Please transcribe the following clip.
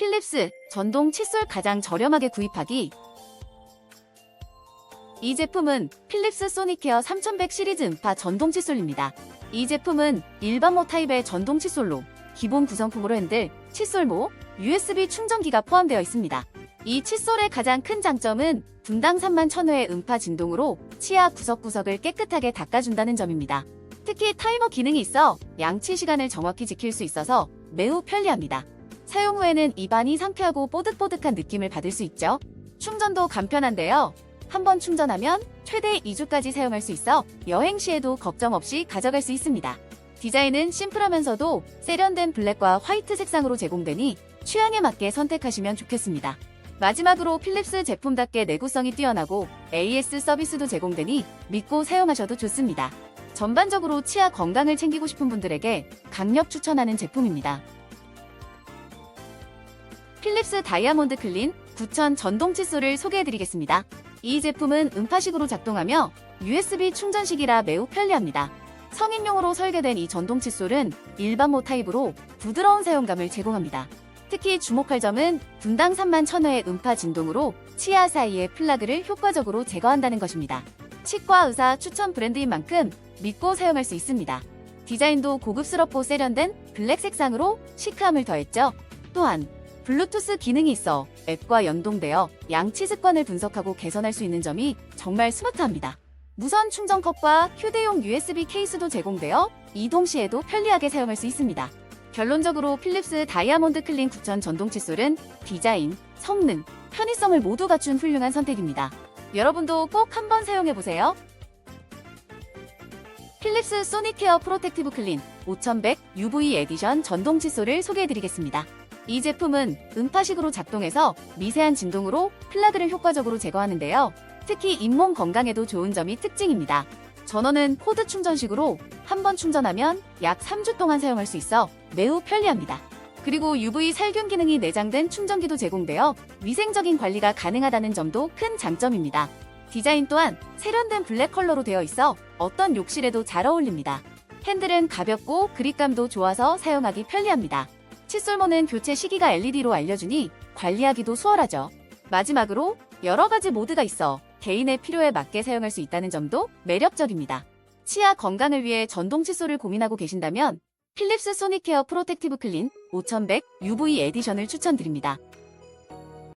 필립스 전동 칫솔 가장 저렴하게 구입하기. 이 제품은 필립스 소니케어 3100 시리즈 음파 전동 칫솔입니다. 이 제품은 일반 모 타입의 전동 칫솔로 기본 구성품으로 핸들, 칫솔모, USB 충전기가 포함되어 있습니다. 이 칫솔의 가장 큰 장점은 분당 3만 1000회의 음파 진동으로 치아 구석구석을 깨끗하게 닦아준다는 점입니다. 특히 타이머 기능이 있어 양치 시간을 정확히 지킬 수 있어서 매우 편리합니다. 사용 후에는 입안이 상쾌하고 뽀득뽀득한 느낌을 받을 수 있죠. 충전도 간편한데요. 한번 충전하면 최대 2주까지 사용할 수 있어 여행 시에도 걱정 없이 가져갈 수 있습니다. 디자인은 심플하면서도 세련된 블랙과 화이트 색상으로 제공되니 취향에 맞게 선택하시면 좋겠습니다. 마지막으로 필립스 제품답게 내구성이 뛰어나고 AS 서비스도 제공되니 믿고 사용하셔도 좋습니다. 전반적으로 치아 건강을 챙기고 싶은 분들에게 강력 추천하는 제품입니다. 필립스 다이아몬드 클린 9000 전동 칫솔을 소개해드리겠습니다. 이 제품은 음파식으로 작동하며 USB 충전식이라 매우 편리합니다. 성인용으로 설계된 이 전동 칫솔은 일반 모 타입으로 부드러운 사용감을 제공합니다. 특히 주목할 점은 분당 3만 1000회의 음파 진동으로 치아 사이의 플라그를 효과적으로 제거한다는 것입니다. 치과 의사 추천 브랜드인 만큼 믿고 사용할 수 있습니다. 디자인도 고급스럽고 세련된 블랙 색상으로 시크함을 더했죠. 또한 블루투스 기능이 있어 앱과 연동되어 양치 습관을 분석하고 개선할 수 있는 점이 정말 스마트합니다. 무선 충전 컵과 휴대용 USB 케이스도 제공되어 이동 시에도 편리하게 사용할 수 있습니다. 결론적으로 필립스 다이아몬드 클린 9000 전동 칫솔은 디자인, 성능, 편의성을 모두 갖춘 훌륭한 선택입니다. 여러분도 꼭 한번 사용해 보세요. 필립스 소니케어 프로텍티브 클린 5100 UV 에디션 전동 칫솔을 소개해 드리겠습니다. 이 제품은 음파식으로 작동해서 미세한 진동으로 플라그를 효과적으로 제거하는데요. 특히 잇몸 건강에도 좋은 점이 특징입니다. 전원은 코드 충전식으로 한 번 충전하면 약 3주 동안 사용할 수 있어 매우 편리합니다. 그리고 UV 살균 기능이 내장된 충전기도 제공되어 위생적인 관리가 가능하다는 점도 큰 장점입니다. 디자인 또한 세련된 블랙 컬러로 되어 있어 어떤 욕실에도 잘 어울립니다. 핸들은 가볍고 그립감도 좋아서 사용하기 편리합니다. 칫솔모는 교체 시기가 LED로 알려주니 관리하기도 수월하죠. 마지막으로 여러 가지 모드가 있어 개인의 필요에 맞게 사용할 수 있다는 점도 매력적입니다. 치아 건강을 위해 전동 칫솔을 고민하고 계신다면 필립스 소니케어 프로텍티브 클린 5100 UV 에디션을 추천드립니다.